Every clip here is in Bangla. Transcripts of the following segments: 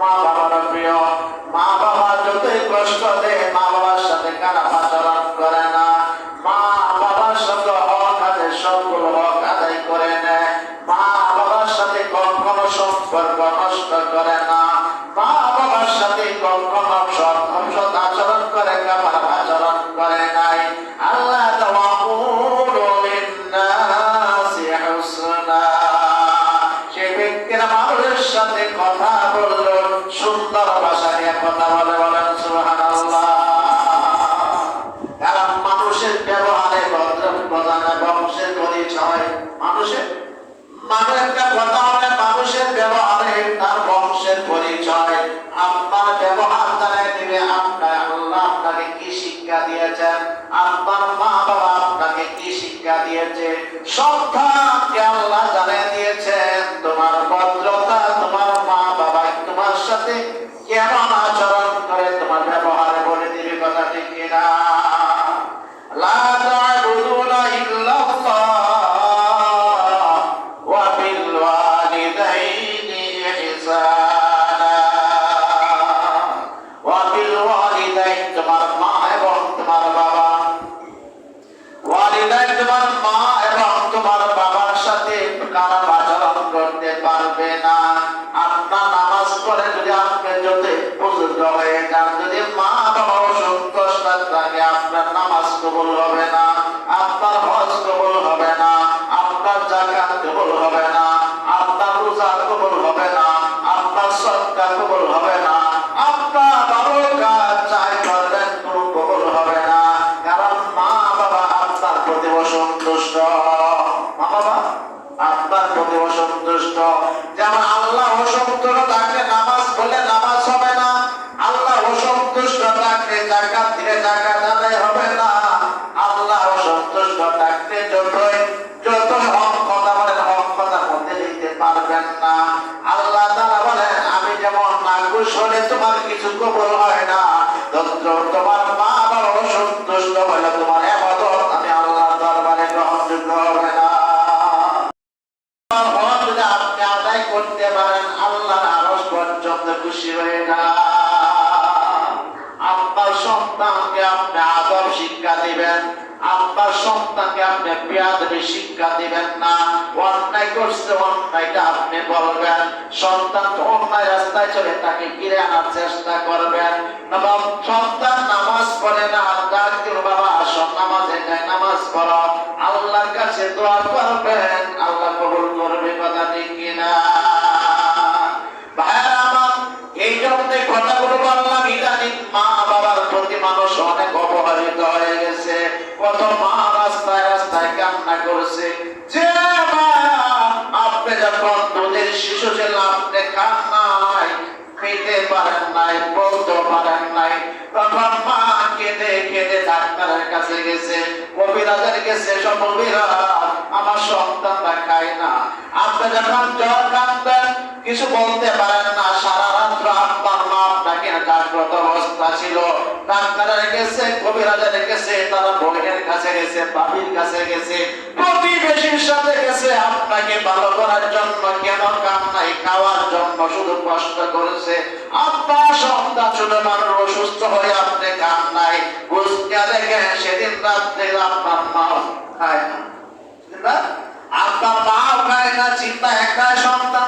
মা বাবারা প্রিয় মা বাবা যতই কষ্ট দেয় মা বাবার সাথে খারাপ আচরণ করে না। মা বাবার সাথে হক আদায় সবগুলো হক আদায় করে নেয়। মা বাবার সাথে কখনো সম্পর্ক শিক্ষা দিয়েছে সব সন্তানকে আল্লাহ জানাই দিয়েছেন? হয়ে যান যদি আপনার নামাজ কবুল হবে না, আপনার হজ কবুল হবে না, আপনার জাকাত কবুল হবে না, আপনার রোজা কবুল হবে না, আপনার সৎকা কবুল হবে না থাকলে জাকাত দিলে জাকাত আদায় হবে না। আল্লাহ অসন্তুষ্ট থাকলে যতই, যত হক কথা বলেন, হক কথা মধ্যে দিতে পারবেন না। আল্লাহ তাআলা বলেন, আমি যেমন নাকুশ হলে তোমার কিছু কবুল হয় না তোমার মা বাবা অসন্তুষ্ট হলে তোমার এবাদত আমি আল্লাহ দরবারে গ্রহণযোগ্য হবে না। আপনি আদায় করতে পারেন, আল্লাহর আরশ পর্যন্ত খুশি হয়ে না আপনার সন্তানকে আপনি আদব শিক্ষা দিবেন আপনার সন্তানকে আপনি পেয়াদবি শিক্ষা দিবেন না, অন্যায় করছে, অন্যায়টা আপনি বলবেন। সন্তান অন্যায় রাস্তায় চলে, তাকে ফিরে আনার চেষ্টা করবেন। সন্তান নামাজ পড়ে না ডাক দিল বাবা আসো, নামাজে যায়, নামাজ পড়ো। আল্লাহর কাছে দোয়া করবেন, আল্লাহ কবুল করবে, কথা ঠিক কিনা? অবহেলিত হয়ে গেছে কত মা রাস্তায় রাস্তায় কান্না করছে। যে আপনি যখন দুধের শিশু ছিলেন, আপনি কান্নায় খেতে পারেন নাই, বলতে পারেন নাই। তখন মা কেঁদে কেঁদে ডাক্তারের কাছে গেছে কবিরাজের গেছে সব আমার সন্তানরা খায় না। আপনি যখন জ্বর কিছু বলতে পারেন না, সারা রাত্র আপনার মা আপনাকে জাগ্রত অবস্থা ছিল। ডাক্তারের গেছে কবিরাজের গেছে তারা বোনের কাছে গেছে বাবির কাছে গেছে, প্রতিবেশীর সাথে গেছে। আপনাকে ভালো করার জন্য কেন কান্নাই খাওয়ার জন্য শুধু কষ্ট করেছে। আপনার সন্তান ছোট মানুষ, অসুস্থ হয়ে আপনি কান্নাই বুঝতে দেখে সেদিন রাত্রে আপনার মা খায় না? আপনার মাও খায় না, চিন্তা একটা সন্তান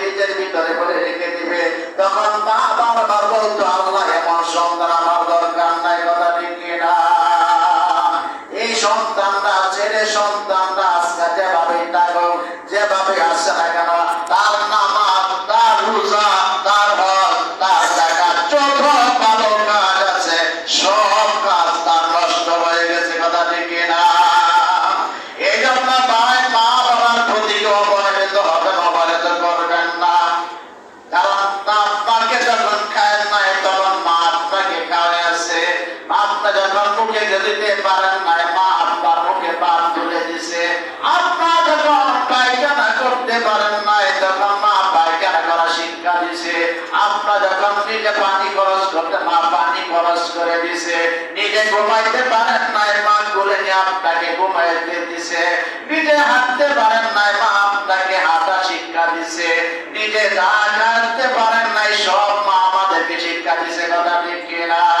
ভিতরে করে রেখে দিবে। তখন মা বারবার বলতো, আল্লাহ, এমন সন্তান আমার দরকার নাই, কথা ঠিক না এই সন্তানটা ছেলে সন্তানরা পারেন নাই, মা আপনার মুখে তুলে দিছে। আপনার যখন পায়খানা করতে পারেন নাই, তখন মা পায়খানা করা শিক্ষা দিছে। আপনার যখন নিজে পানি খরচ করতে, মা পানি খরচ করে দিছে। নিজে ঘুমাইতে পারেন নাই, মা নিয়ে আপনাকে ঘুমাইতে দিছে। নিজে হাঁটতে পারেন নাই, মা আপনাকে হাঁটা শিক্ষা দিছে। নিজে যা জানতে পারেন নাই, সব মা আমাদেরকে শিক্ষা দিছে, কথা ঠিক কিনা?